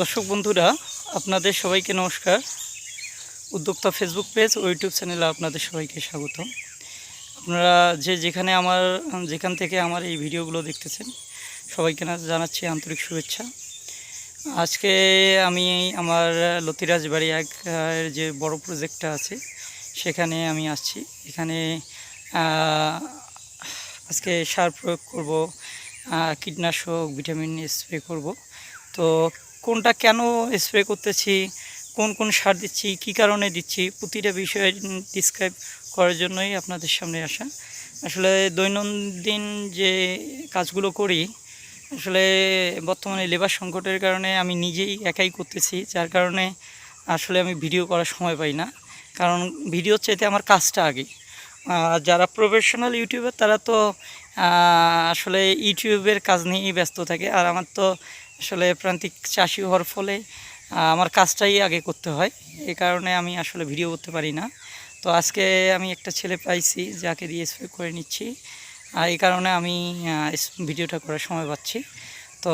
দর্শক বন্ধুরা, আপনাদের সবাইকে নমস্কার। উদ্যোক্তা ফেসবুক পেজ ও ইউটিউব চ্যানেলে আপনাদের সবাইকে স্বাগত আপনারা যে যেখানে আমার, যেখান থেকে আমার এই ভিডিওগুলো দেখতেছেন, সবাইকে জানাচ্ছি আন্তরিক শুভেচ্ছা। আজকে আমি আমার লতিরাজ বাড়ি এক যে বড় প্রজেক্টটা আছে, সেখানে আমি আসছি। এখানে আজকে সার প্রয়োগ করব কীটনাশক ভিটামিন স্প্রে করব। তো কোনটা কেন স্প্রে করতেছি, কোন কোন সার দিচ্ছি, কী কারণে দিচ্ছি, প্রতিটা বিষয় ডিসক্রাইব করার জন্যই আপনাদের সামনে আসা। আসলে দৈনন্দিন যে কাজগুলো করি, আসলে বর্তমানে লেবার সংকটের কারণে আমি নিজেই একাই করতেছি, যার কারণে আসলে আমি ভিডিও করার সময় পাই না। কারণ ভিডিও চাইতে আমার কাজটা আগে। আর যারা প্রফেশনাল ইউটিউবার তারা তো আসলে ইউটিউবের কাজ নিয়েই ব্যস্ত থাকে। আর আমার তো আসলে প্রান্তিক চাষি হওয়ার ফলে আমার কাজটাই আগে করতে হয়। এই কারণে আমি আসলে ভিডিও করতে পারি না। তো আজকে আমি একটা ছেলে পাইছি, যাকে দিয়ে স্প্রে করে নিচ্ছি। আর এই কারণে আমি ভিডিওটা করার সময় পাচ্ছি। তো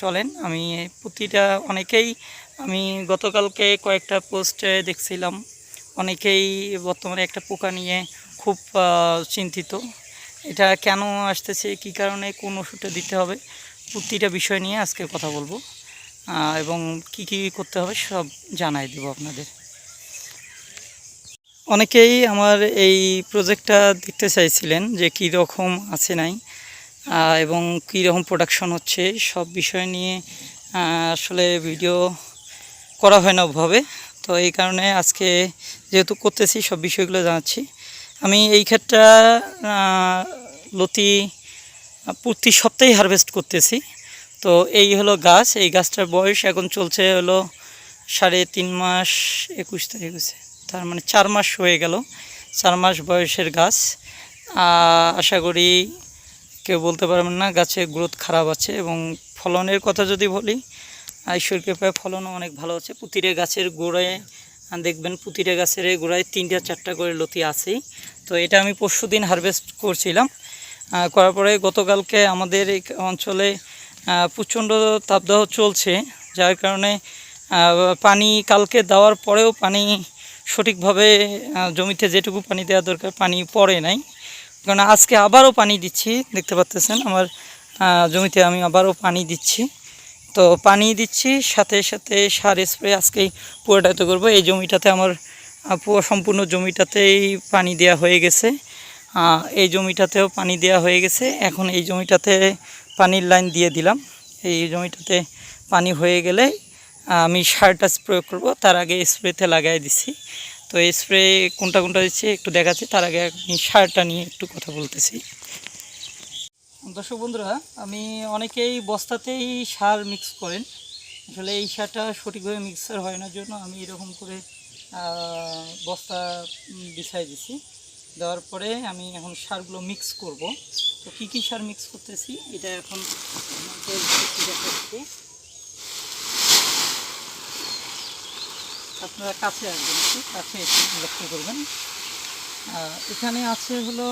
চলেন, আমি প্রতিটা, অনেকেই আমি গতকালকে কয়েকটা পোস্টে দেখছিলাম। অনেকেই বর্তমানে একটা পোকা নিয়ে খুব চিন্তিত। এটা কেন আসতেছে, কী কারণে, কোন ওষুধটা দিতে হবে? প্রতিটা বিষয় নিয়ে আজকে কথা বলব। এবং কি কি করতে হবে সব জানাই দেবো আপনাদের। অনেকেই আমার এই প্রজেক্টটা দেখতে চাইছিলেন যে কী রকম আছে নাই এবং কী রকম প্রোডাকশন হচ্ছে, সব বিষয় নিয়ে আসলে ভিডিও করা হয় না ওভাবে। তো এই কারণে আজকে যেহেতু করতেছি, সব বিষয়গুলো জানাচ্ছি। আমি এই ক্ষেত্রে লতি প্রতি সপ্তাহে হারভেস্ট করতেছি। তো এই হলো গাছ, এই গাছটার বয়স এখন চলছে হলো সাড়ে তিন মাস একুশ তারিখ তার মানে চার মাস হয়ে গেল, চার মাস বয়সের গাছ। আশা করি কেউ বলতে পারবেন না গাছের গ্রোথ খারাপ আছে এবং ফলনের কথা যদি বলি, ঈশ্বর কৃপায় ফলনও অনেক ভালো আছে। প্রতিটা গাছের গোড়ায় দেখবেন প্রতিটা গাছের গোড়ায় তিনটা চারটা করে লতি আছেই। তো এটা আমি পরশু দিন হারভেস্ট করছিলাম। করার পরে গতকালকে আমাদের এই অঞ্চলে প্রচণ্ড তাপদাহ চলছে, যার কারণে পানি কালকে দেওয়ার পরেও পানি সঠিকভাবে জমিতে যেটুকু পানি দেওয়া দরকার, পানি পড়ে নাই। কারণ আজকে আবারও পানি দিচ্ছি, দেখতে পাচ্তেছেন আমার জমিতে আমি আবারও পানি দিচ্ছি। তো পানি দিচ্ছি, সাথে সাথে সার স্প্রে আজকেই পুরোটাতে করব। এই জমিটাতে আমার সম্পূর্ণ জমিটাতেই পানি দেওয়া হয়ে গেছে। এই জমিটাতেও পানি দেওয়া হয়ে গেছে। এখন এই জমিটাতে পানির লাইন দিয়ে দিলাম। এই জমিটাতে পানি হয়ে গেলে আমি সারটা প্রয়োগ করব। তার আগে স্প্রেতে লাগাই দিচ্ছি তো এই স্প্রে কোনটা কোনটা দিচ্ছি একটু দেখাচ্ছি। তার আগে আমি সারটা নিয়ে একটু কথা বলতেছি। দর্শক বন্ধুরা, আমি অনেকেই বস্তাতেই সার মিক্স করেন। আসলে এই সারটা সঠিকভাবে মিক্সার হয় না। জন্য আমি এরকম করে বস্তা বিছাই দিছি। দেওয়ার পরে আমি এখন সারগুলো মিক্স করব। তো কি কি সার মিক্স করতেছি? এটা এখন আপনারা কাছে আসবেন কাছে লক্ষ্য করবেন। এখানে আছে হলো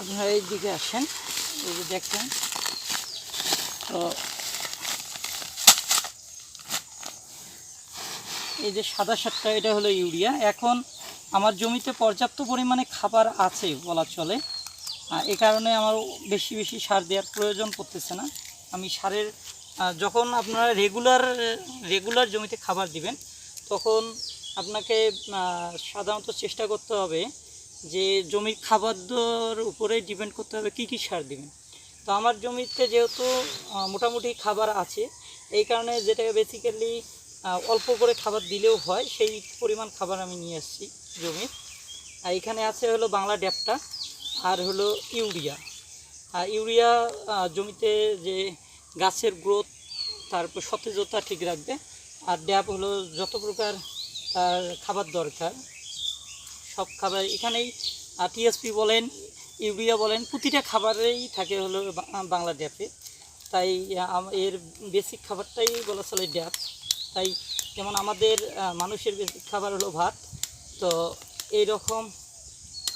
আপনারা এই দিকে আসেন, এই যে তো এই যে সাদা সারটা এটা হলো ইউরিয়া। এখন আমার জমিতে পর্যাপ্ত পরিমাণে খাবার আছে বলা চলে। এ কারণে আমার বেশি বেশি সার দেওয়ার প্রয়োজন পড়তেছে না। আমি সারের যখন আপনারা রেগুলার রেগুলার জমিতে খাবার দিবেন, তখন আপনাকে সাধারণত চেষ্টা করতে হবে যে জমির খাবারর উপরে ডিপেন্ড করতে হবে কী কী সার দিবেন। তো আমার জমিতে যেহেতু মোটামুটি খাবার আছে, এই কারণে যেটা বেসিক্যালি অল্প করে খাবার দিলেও হয়, সেই পরিমাণ খাবার আমি নিয়ে আসছি জমির। আর এখানে আছে হলো বাংলা ড্যাপটা, আর হলো ইউরিয়া। আর ইউরিয়া জমিতে যে গাছের গ্রোথ, তারপর সতেজতা ঠিক রাখবে। আর ড্যাপ হলো যত প্রকার খাবার দরকার, সব খাবার এখানেই টিএসপি বলেন, ইউরিয়া বলেন, প্রতিটা খাবারেই থাকে হলো বাংলা ড্যাপে। তাই এর বেসিক খাবারটাই বলা চলে ড্যাপ। তাই যেমন আমাদের মানুষের খাবার হলো ভাত, তো এই রকম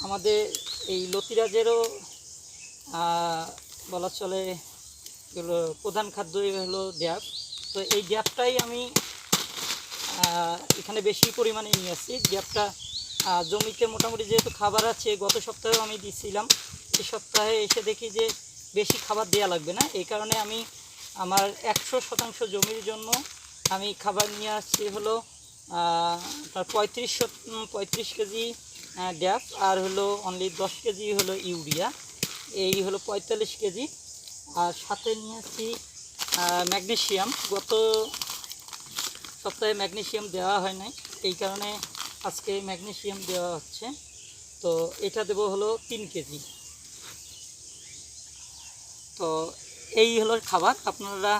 আমাদের এই লতিরাজেরও বলা চলে এগুলো প্রধান খাদ্যই হলো ড্যাব। তো এই ড্যাবটাই আমি এখানে বেশি পরিমাণে নিয়ে আসছি। ড্যাবটা জমিতে মোটামুটি যেহেতু খাবার আছে, গত সপ্তাহেও আমি দিচ্ছিলাম এই সপ্তাহে এসে দেখি যে বেশি খাবার দেওয়া লাগবে না। এই কারণে আমি আমার একশো শতাংশ জমির জন্য আমি খাবার নিয়ে আসছি হলো আপনার পঁয়ত্রিশ পঁয়ত্রিশ কেজি ড্যাপ আর হলো অনলি দশ কেজি হলো ইউরিয়া। এই হলো পঁয়তাল্লিশ কেজি। আর সাথে নিয়ে আসছি ম্যাগনেশিয়াম গত সপ্তাহে ম্যাগনেশিয়াম দেওয়া হয় নাই, এই কারণে আজকে ম্যাগনেশিয়াম দেওয়া হচ্ছে। তো এটা দেবো হলো তিন কেজি। তো এই হলো খাবার। আপনারা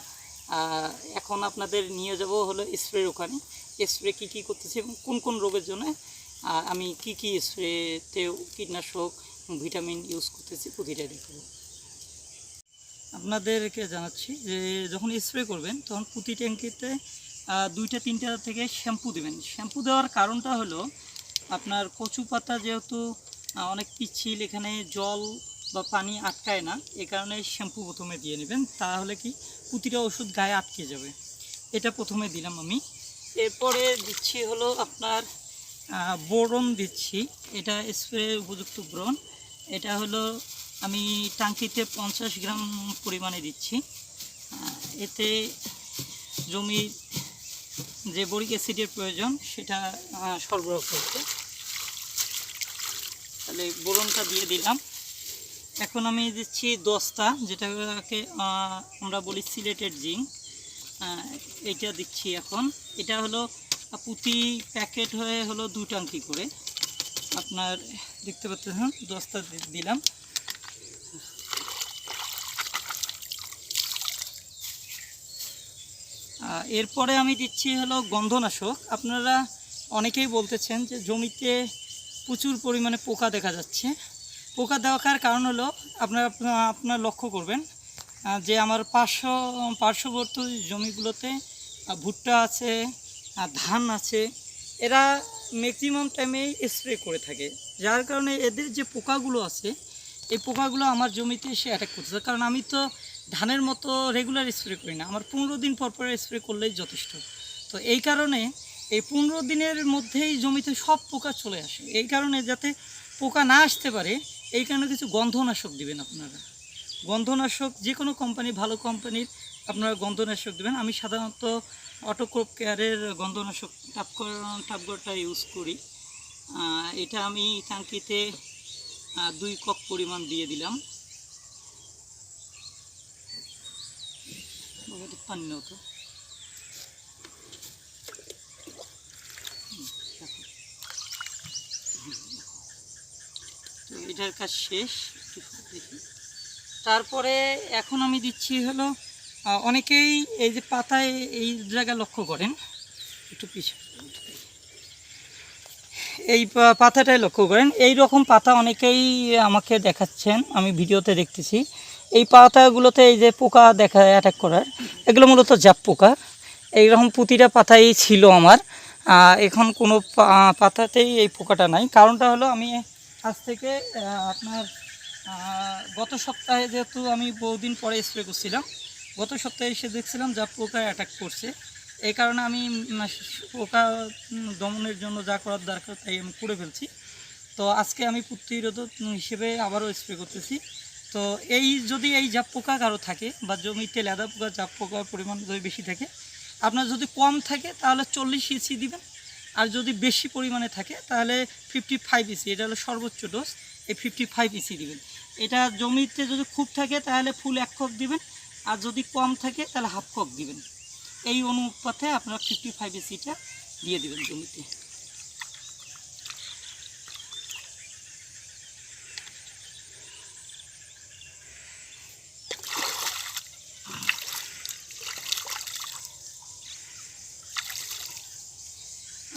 এখন আপনাদের নিয়ে যাব হলো স্প্রের ওখানে। স্প্রে কী কী করতেছি এবং কোন কোন রোগের জন্য আমি কি কি স্প্রেতে কীটনাশক ভিটামিন ইউজ করতেছি প্রতিটা দেখাবো আপনাদেরকে জানাচ্ছি যে যখন স্প্রে করবেন, তখন প্রতি ট্যাঙ্কিতে দুইটা, তিনটা থেকে শ্যাম্পু দেবেন। শ্যাম্পু দেওয়ার কারণটা হলো, আপনার কচু পাতা যেহেতু অনেক পিচ্ছিল, এখানে জল বা পানি আটকায় না, এ কারণে শ্যাম্পু প্রথমে দিয়ে নেবেন, তাহলে কি প্রতিটা ওষুধ গায়ে আটকে যাবে। এটা প্রথমে দিলাম আমি। এরপরে দিচ্ছি হলো আপনার বোরন দিচ্ছি। এটা স্প্রে উপযুক্ত ব্রন। এটা হলো আমি টাঙ্কিতে পঞ্চাশ গ্রাম পরিমাণে দিচ্ছি। এতে জমির যে বরিক অ্যাসিডের প্রয়োজন, সেটা সরবরাহ করবে তাহলে বোরনটা দিয়ে দিলাম। এখন আমি দিচ্ছি দস্তা যেটাকে আমরা বলি সিলেটেড জিঙ্ক। এইটা দিচ্ছি এখন। এটা হলো প্রতি প্যাকেট হয়ে হলো দু টাঙ্কি করে। আপনার, দেখতে পাচ্ছেন, দশটা দিলাম। এরপরে আমি দিচ্ছি হলো গন্ধনাশক। আপনারা অনেকেই বলতেছেন যে জমিতে প্রচুর পরিমাণে পোকা দেখা যাচ্ছে। পোকা দেওয়ার কারণ হলো আপনারা আপনা- আপনার লক্ষ্য করবেন যে আমার পার্শ্ব, পার্শ্ববর্তী জমিগুলোতে ভুট্টা আছে ধান আছে, এরা ম্যাক্সিমাম টাইমেই স্প্রে করে থাকে। যার কারণে এদের যে পোকাগুলো আছে, এই পোকাগুলো আমার জমিতে এসে অ্যাটাক করতেছে। কারণ আমি তো ধানের মতো রেগুলার স্প্রে করি না। আমার পনেরো দিন পর পর স্প্রে করলেই যথেষ্ট। তো এই কারণে এই পনেরো দিনের মধ্যেই জমিতে সব পোকা চলে আসে। এই কারণে যাতে পোকা না আসতে পারে এই কারণে কিছু গন্ধনাশক দিবেন আপনারা। গন্ধনাশক যে কোনো কোম্পানি ভালো কোম্পানির আপনারা গন্ধনাশক দেবেন। আমি সাধারণত অটোক্রপ কেয়ারের গন্ধনাশক টাপকর টাপগরটা ইউজ করি। এটা আমি টাঙ্কিতে দুই কপ পরিমাণ দিয়ে দিলাম। পানি নাও এটার কাজ শেষ তারপরে এখন আমি দিচ্ছি হলো অনেকেই এই যে পাতায় এই জায়গা লক্ষ্য করেন। একটু পিছনে এই পাতাটাই লক্ষ্য করেন। এই রকম পাতা অনেকেই আমাকে দেখাচ্ছেন, আমি ভিডিওতে দেখতেছি। এই পাতাগুলোতে এই যে পোকা দেখা অ্যাটাক করার, এগুলো মূলত জাপ পোকা। এইরকম প্রতিটা পাতাই ছিল আমার। এখন কোনো পাতাতেই এই পোকাটা নাই। কারণটা হলো আমি আজ থেকে আপনার গত সপ্তাহে যেহেতু আমি বহুদিন পরে স্প্রে করছিলাম, গত সপ্তাহে এসে দেখছিলাম যা পোকা অ্যাটাক করছে। এই কারণে আমি পোকা দমনের জন্য যা করার দরকার তাই আমি করে ফেলছি। তো আজকে আমি প্রতিরোধক হিসেবে আবারও স্প্রে করতেছি। তো এই, যদি এই জাপ পোকা কারও থাকে বা জমিতে লেদা পোকা জাপ পোকার পরিমাণ যদি বেশি থাকে, আপনার যদি কম থাকে তাহলে চল্লিশ ইসি দিবেন। আর যদি বেশি পরিমাণে থাকে, তাহলে ফিফটি ফাইভ ইসি এটা হলো সর্বোচ্চ ডোজ এই ফিফটি ফাইভ ইসি দেবেন। এটা জমিতে যদি খুব থাকে, তাহলে ফুল এক কপ দিবেন, আর যদি কম থাকে, তাহলে হাফ কপ দিবেন। এই অনুপাতে আপনারা ফিফটি ফাইভ ইসিটা দিয়ে দেবেন জমিতে।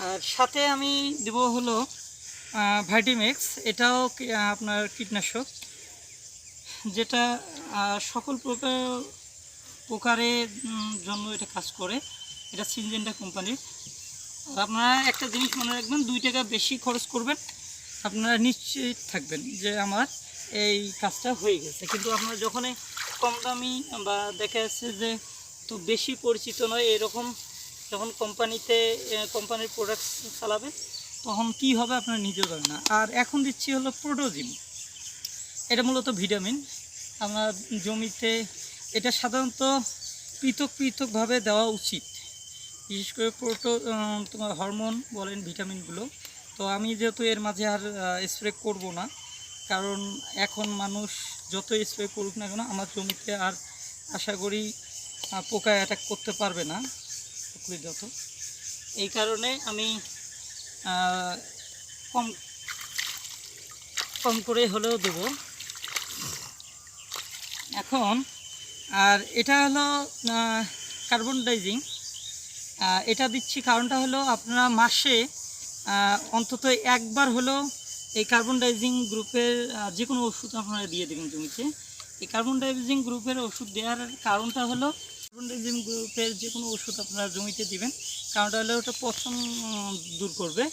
আর সাথে আমি দেব হলো ভাইটিমেক্স। এটাও আপনার কীটনাশক, যেটা সকল প্রকার প্রকারের জন্য এটা কাজ করে। এটা সিনজেন্টা কোম্পানির। আপনারা একটা জিনিস মনে রাখবেন, দুই টাকা বেশি খরচ করবেন, আপনারা নিশ্চিত থাকবেন যে আমার এই কাজটা হয়ে গেছে। কিন্তু আপনারা যখনই কম দামি বা দেখা যাচ্ছে যে, তো বেশি পরিচিত নয়, এরকম যখন কোম্পানিতে কোম্পানির প্রোডাক্ট চালাবে, তখন কি হবে আপনারা নিজেও জানেন না। আর এখন দিচ্ছি হলো প্রোটোজিম এটা মূলত ভিটামিন আমরা জমিতে, এটা সাধারণত পৃথক পৃথকভাবে দেওয়া উচিত। বিশেষ করে প্রোটো তোমার হরমোন বলেন ভিটামিনগুলো তো আমি যেহেতু এর মাঝে আর স্প্রে করব না, কারণ এখন মানুষ যত স্প্রে করুক না কেন, আমার জমিতে আর আশা করি পোকা অ্যাটাক করতে পারবে না। পুকুরে যত এই কারণে আমি কম কম করে হলেও দেবো। এখন, আর এটা হলো কার্বন ডাইজিং এটা দিচ্ছি কারণটা হলো আপনারা মাসে অন্তত একবার হলো এই কার্বন ডাইজিং গ্রুপের যে কোনো ওষুধ আপনারা দিয়ে দেবেন জমিতে। এই কার্বন ডাইজিং গ্রুপের ওষুধ দেওয়ার কারণটা হলো কার্বন গ্রুপের যে কোনো ওষুধ আপনারা জমিতে দিবেন কারণটা হলো ওটা পচন দূর করবে।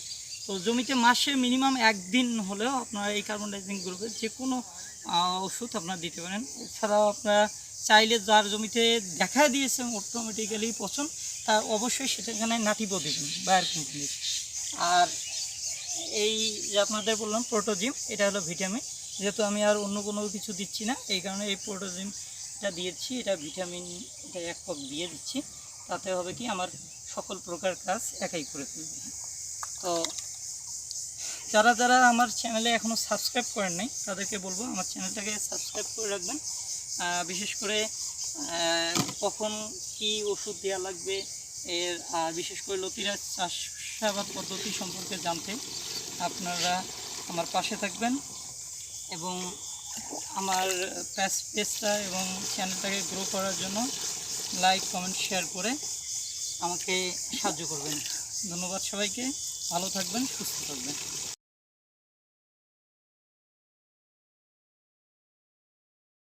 তো জমিতে মাসে মিনিমাম একদিন হলেও আপনারা এই কার্বন ডাইজিং গ্রুপের যে কোনো ওষুধ আপনারা দিতে পারেন। এছাড়াও আপনারা চাইলে যার জমিতে দেখা দিয়েছে অটোমেটিক্যালি পচন, তার অবশ্যই সেটাখানে নাটিব দেবেন বায়ার কোম্পানির আর এই যে আপনাদের বললাম প্রোটোজিম এটা হলো ভিটামিন যেহেতু আমি আর অন্য কোনো কিছু দিচ্ছি না, এই কারণে এই প্রোটোজিমটা দিয়েছি, এটা ভিটামিন, এটা এক কাপ দিয়ে দিচ্ছি। তাতে হবে কি, আমার সকল প্রকার কাজ একাই করে ফেলবে। তো যারা যারা আমার চ্যানেলে এখনও সাবস্ক্রাইব করেন নাই, তাদেরকে বলব আমার চ্যানেলটাকে সাবস্ক্রাইব করে রাখবেন। বিশেষ করে কখন কি ওষুধ দেওয়া লাগবে, এর বিশেষ করে লতিরা চাষাবাদ পদ্ধতি সম্পর্কে জানতে আপনারা আমার পাশে থাকবেন। এবং আমার পেজ পেজটা এবং চ্যানেলটাকে গ্রো করার জন্য লাইক কমেন্ট শেয়ার করে আমাকে সাহায্য করবেন। ধন্যবাদ সবাইকে। ভালো থাকবেন, সুস্থ থাকবেন।